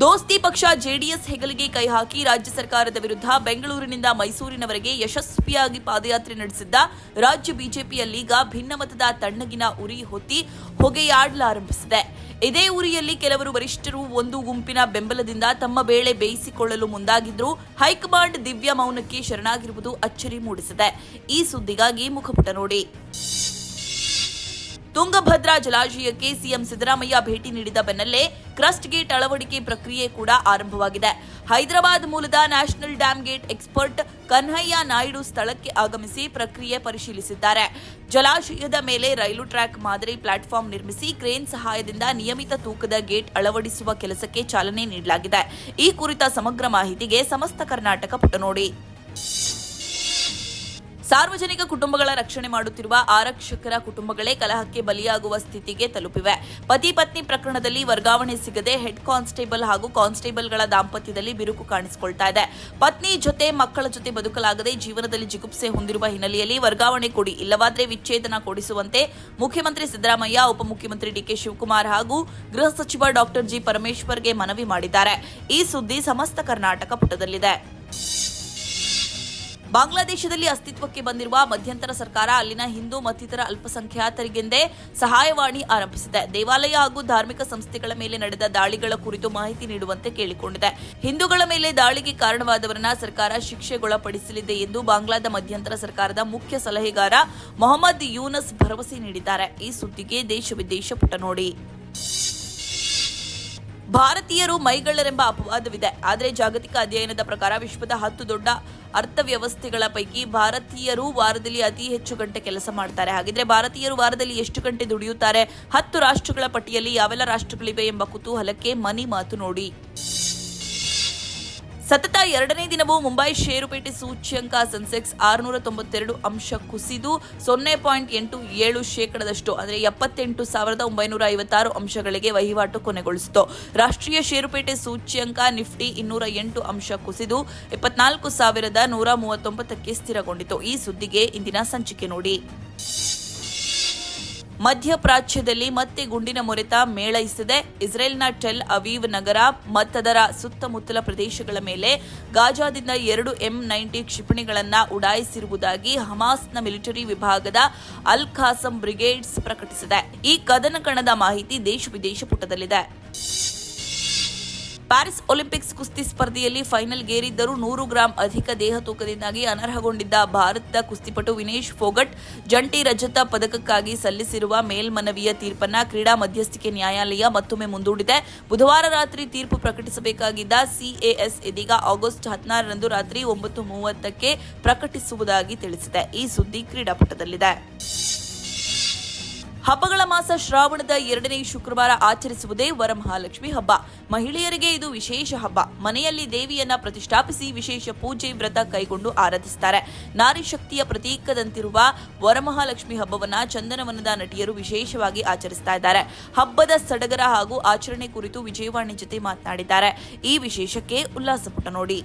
ದೋಸ್ತಿ ಪಕ್ಷ ಜೆಡಿಎಸ್ ಹೆಗಲಿಗೆ ಕೈ ಹಾಕಿ ರಾಜ್ಯ ಸರ್ಕಾರದ ವಿರುದ್ಧ ಬೆಂಗಳೂರಿನಿಂದ ಮೈಸೂರಿನವರೆಗೆ ಯಶಸ್ವಿಯಾಗಿ ಪಾದಯಾತ್ರೆ ನಡೆಸಿದ್ದ ರಾಜ್ಯ ಬಿಜೆಪಿಯಲ್ಲೀಗ ಭಿನ್ನಮತದ ತಣ್ಣಗಿನ ಉರಿ ಹೊತ್ತಿ ಹೊಗೆಯಾಡಲಾರಂಭಿಸಿದೆ. ಇದೇ ಉರಿಯಲ್ಲಿ ಕೆಲವರು ವರಿಷ್ಠರು ಒಂದು ಗುಂಪಿನ ಬೆಂಬಲದಿಂದ ತಮ್ಮ ಬೇಳೆ ಬೇಯಿಸಿಕೊಳ್ಳಲು ಮುಂದಾಗಿದ್ದರೂ ಹೈಕಮಾಂಡ್ ದಿವ್ಯ ಮೌನಕ್ಕೆ ಶರಣಾಗಿರುವುದು ಅಚ್ಚರಿ ಮೂಡಿಸಿದೆ. ಈ ಸುದ್ದಿಗಾಗಿ ಮುಖಪುಟ ನೋಡಿ. ತುಂಗಭದ್ರಾ ಜಲಾಶಯಕ್ಕೆ ಸಿಎಂ ಸಿದ್ದರಾಮಯ್ಯ ಭೇಟಿ ನೀಡಿದ ಬೆನ್ನಲ್ಲೇ ಕ್ರಸ್ಟ್ ಗೇಟ್ ಅಳವಡಿಕೆ ಪ್ರಕ್ರಿಯೆ ಕೂಡ ಆರಂಭವಾಗಿದೆ. ಹೈದರಾಬಾದ್ ಮೂಲದ national dam gate expert Kanhaiya Naidu ಸ್ಥಳಕ್ಕೆ ಆಗಮಿಸಿ ಪ್ರಕ್ರಿಯೆ ಪರಿಶೀಲಿಸಿದ್ದಾರೆ. ಜಲಾಶಯದ ಮೇಲೆ ರೈಲು ಟ್ರ್ಯಾಕ್ ಮಾದರಿ ಪ್ಲಾಟ್ಫಾರ್ಮ್ ನಿರ್ಮಿಸಿ ಕ್ರೇನ್ ಸಹಾಯದಿಂದ ನಿಯಮಿತ ತೂಕದ ಗೇಟ್ ಅಳವಡಿಸುವ ಕೆಲಸಕ್ಕೆ ಚಾಲನೆ ನೀಡಲಾಗಿದೆ. ಈ ಕುರಿತ ಸಮಗ್ರ ಮಾಹಿತಿಗೆ ಸಮಸ್ತ ಕರ್ನಾಟಕ ಪುಟ ನೋಡಿ ಸಾರ್ವಜನಿಕ ಕುಟುಂಬಗಳ ರಕ್ಷಣೆ ಮಾಡುತ್ತಿರುವ ಆರಕ್ಷಕರ ಕುಟುಂಬಗಳೇ ಕಲಹಕ್ಕೆ ಬಲಿಯಾಗುವ ಸ್ಥಿತಿಗೆ ತಲುಪಿವೆ. ಪತಿ ಪತ್ನಿ ಪ್ರಕರಣದಲ್ಲಿ ವರ್ಗಾವಣೆ ಸಿಗದೆ ಹೆಡ್ ಕಾನ್ಸ್ಟೇಬಲ್ ಹಾಗೂ ಕಾನ್ಸ್ಟೇಬಲ್ಗಳ ದಾಂಪತ್ಯದಲ್ಲಿ ಬಿರುಕು ಕಾಣಿಸಿಕೊಳ್ತಾ ಇದೆ. ಪತ್ನಿ ಜೊತೆ ಮಕ್ಕಳ ಜೊತೆ ಬದುಕಲಾಗದೆ ಜೀವನದಲ್ಲಿ ಜಿಗುಪ್ಸೆ ಹೊಂದಿರುವ ಹಿನ್ನೆಲೆಯಲ್ಲಿ ವರ್ಗಾವಣೆ ಕೊಡಿ, ಇಲ್ಲವಾದರೆ ವಿಚ್ಛೇದನ ಕೊಡಿಸುವಂತೆ ಮುಖ್ಯಮಂತ್ರಿ ಸಿದ್ದರಾಮಯ್ಯ, ಉಪಮುಖ್ಯಮಂತ್ರಿ ಡಿಕೆ ಶಿವಕುಮಾರ್ ಹಾಗೂ ಗೃಹ ಸಚಿವ ಡಾಕ್ಟರ್ ಜಿ ಪರಮೇಶ್ವರ್ಗೆ ಮನವಿ ಮಾಡಿದ್ದಾರೆ. ಈ ಸುದ್ದಿ ಸಮಸ್ತ ಕರ್ನಾಟಕ ಪುಟದಲ್ಲಿದೆ. ಬಾಂಗ್ಲಾದೇಶದಲ್ಲಿ ಅಸ್ತಿತ್ವಕ್ಕೆ ಬಂದಿರುವ ಮಧ್ಯಂತರ ಸರ್ಕಾರ ಅಲ್ಲಿನ ಹಿಂದೂ ಮತ್ತಿತರ ಅಲ್ಪಸಂಖ್ಯಾತರಿಗೆಂದೇ ಸಹಾಯವಾಣಿ ಆರಂಭಿಸಿದೆ. ದೇವಾಲಯ ಹಾಗೂ ಧಾರ್ಮಿಕ ಸಂಸ್ಥೆಗಳ ಮೇಲೆ ನಡೆದ ದಾಳಿಗಳ ಕುರಿತು ಮಾಹಿತಿ ನೀಡುವಂತೆ ಕೇಳಿಕೊಂಡಿದೆ. ಹಿಂದೂಗಳ ಮೇಲೆ ದಾಳಿಗೆ ಕಾರಣವಾದವರನ್ನ ಸರ್ಕಾರ ಶಿಕ್ಷೆಗೊಳಪಡಿಸಲಿದೆ ಎಂದು ಬಾಂಗ್ಲಾದ ಮಧ್ಯಂತರ ಸರ್ಕಾರದ ಮುಖ್ಯ ಸಲಹೆಗಾರ ಮೊಹಮ್ಮದ್ ಯೂನಸ್ ಭರವಸೆ ನೀಡಿದ್ದಾರೆ. ಈ ಸುದ್ದಿಗೆ ದೇಶ ವಿದೇಶ ಪುಟ ನೋಡಿ. ಭಾರತೀಯರು ಮೈಗಳ್ಳರೆಂಬ ಅಪವಾದವಿದೆ. ಆದರೆ ಜಾಗತಿಕ ಅಧ್ಯಯನದ ಪ್ರಕಾರ ವಿಶ್ವದ ಹತ್ತು ದೊಡ್ಡ ಅರ್ಥವ್ಯವಸ್ಥೆಗಳ ಪೈಕಿ ಭಾರತೀಯರು ವಾರದಲ್ಲಿ ಅತಿ ಹೆಚ್ಚು ಗಂಟೆ ಕೆಲಸ ಮಾಡ್ತಾರೆ. ಹಾಗಿದ್ರೆ ಭಾರತೀಯರು ವಾರದಲ್ಲಿ ಎಷ್ಟು ಗಂಟೆ ದುಡಿಯುತ್ತಾರೆ? ಹತ್ತು ರಾಷ್ಟ್ರಗಳ ಪಟ್ಟಿಯಲ್ಲಿ ಯಾವೆಲ್ಲ ರಾಷ್ಟ್ರಗಳಿವೆ ಎಂಬ ಕುತೂಹಲಕ್ಕೆ ಮನಿ ಮಾತು ನೋಡಿ. ಸತತ ಎರಡನೇ ದಿನವೂ ಮುಂಬೈ ಷೇರುಪೇಟೆ ಸೂಚ್ಯಂಕ ಸೆನ್ಸೆಕ್ಸ್ ಆರುನೂರ ತೊಂಬತ್ತೆರಡು ಅಂಶ ಕುಸಿದು ಸೊನ್ನೆ ಪಾಯಿಂಟ್ ಎಂಟು ಏಳು ಶೇಕಡದಷ್ಟು, ಅಂದರೆ ಎಪ್ಪತ್ತೆಂಟು ಸಾವಿರದ ಒಂಬೈನೂರ ಐವತ್ತಾರು ಅಂಶಗಳಿಗೆ ವಹಿವಾಟು ಕೊನೆಗೊಳಿಸಿತು. ರಾಷ್ಟ್ರೀಯ ಷೇರುಪೇಟೆ ಸೂಚ್ಯಂಕ ನಿಫ್ಟಿ ಇನ್ನೂರ ಎಂಟು ಅಂಶ ಕುಸಿದು ಇಪ್ಪತ್ನಾಲ್ಕು ಸಾವಿರದ ನೂರ ಮೂವತ್ತೊಂಬತ್ತಕ್ಕೆ ಸ್ಥಿರಗೊಂಡಿತು. ಈ ಸುದ್ದಿಗೆ ಇಂದಿನ ಸಂಚಿಕೆ ನೋಡಿ. ಮಧ್ಯಪ್ರಾಚ್ಯದಲ್ಲಿ ಮತ್ತೆ ಗುಂಡಿನ ಮೊರೆತ ಮೇಳೈಸಿದೆ. ಇಸ್ರೇಲ್ನ ಟೆಲ್ ಅವೀವ್ ನಗರ ಮತ್ತದರ ಸುತ್ತಮುತ್ತಲ ಪ್ರದೇಶಗಳ ಮೇಲೆ ಗಾಜಾದಿಂದ ಎರಡು ಎಂ ನೈಂಟಿ ಕ್ಷಿಪಣಿಗಳನ್ನು ಉಡಾಯಿಸಿರುವುದಾಗಿ ಹಮಾಸ್ನ ಮಿಲಿಟರಿ ವಿಭಾಗದ ಅಲ್ ಖಾಸಂ ಬ್ರಿಗೇಡ್ಸ್ ಪ್ರಕಟಿಸಿದೆ. ಈ ಕದನ ಕಣದ ಮಾಹಿತಿ ದೇಶ ವಿದೇಶ ಪುಟದಲ್ಲಿದೆ. ಪ್ಯಾರಿಸ್ ಒಲಿಂಪಿಕ್ಸ್ ಕುಸ್ತಿ ಸ್ಪರ್ಧೆಯಲ್ಲಿ ಫೈನಲ್ ಗೇರಿದ್ದರೂ ನೂರು ಗ್ರಾಂ ಅಧಿಕ ದೇಹ ತೂಕದಿಂದಾಗಿ ಅನರ್ಹಗೊಂಡಿದ್ದ ಭಾರತದ ಕುಸ್ತಿಪಟು ವಿನೇಶ್ ಫೋಗಟ್, ಜಂಟಿ ರಜತ ಪದಕಕ್ಕಾಗಿ ಸಲ್ಲಿಸಿರುವ ಮೇಲ್ಮನವಿಯ ತೀರ್ಪನ್ನ ಕ್ರೀಡಾ ಮಧ್ಯಸ್ಥಿಕೆ ನ್ಯಾಯಾಲಯ ಮತ್ತೊಮ್ಮೆ ಮುಂದೂಡಿದೆ. ಬುಧವಾರ ರಾತ್ರಿ ತೀರ್ಪು ಪ್ರಕಟಿಸಬೇಕಾಗಿದ್ದ ಸಿಎಎಸ್ ಇದೀಗ ಆಗಸ್ಟ್ ಹದಿನಾರರಂದು ರಾತ್ರಿ ಒಂಬತ್ತು ಮೂವತ್ತಕ್ಕೆ ಪ್ರಕಟಿಸುವುದಾಗಿ ತಿಳಿಸಿದೆ. ಈ ಸುದ್ದಿ ಕ್ರೀಡಾಪಟದಲ್ಲಿದೆ. ಹಬ್ಬಗಳ ಮಾಸ ಶ್ರಾವಣದ ಎರಡನೇ ಶುಕ್ರವಾರ ಆಚರಿಸುವುದೇ ವರಮಹಾಲಕ್ಷ್ಮಿ ಹಬ್ಬ. ಮಹಿಳೆಯರಿಗೆ ಇದು ವಿಶೇಷ ಹಬ್ಬ. ಮನೆಯಲ್ಲಿ ದೇವಿಯನ್ನ ಪ್ರತಿಷ್ಠಾಪಿಸಿ ವಿಶೇಷ ಪೂಜೆ ವ್ರತ ಕೈಗೊಂಡು ಆರಾಧಿಸುತ್ತಾರೆ ನಾರಿ ಶಕ್ತಿಯ ಪ್ರತೀಕದಂತಿರುವ ವರಮಹಾಲಕ್ಷ್ಮಿ ಹಬ್ಬವನ್ನ ಚಂದನವನದ ನಟಿಯರು ವಿಶೇಷವಾಗಿ ಆಚರಿಸ್ತಾ ಇದ್ದಾರೆ. ಹಬ್ಬದ ಸಡಗರ ಹಾಗೂ ಆಚರಣೆ ಕುರಿತು ವಿಜಯವಾಣಿ ಜೊತೆ ಮಾತನಾಡಿದ್ದಾರೆ. ಈ ವಿಶೇಷಕ್ಕೆ ಉಲ್ಲಾಸ ಪುಟ ನೋಡಿ.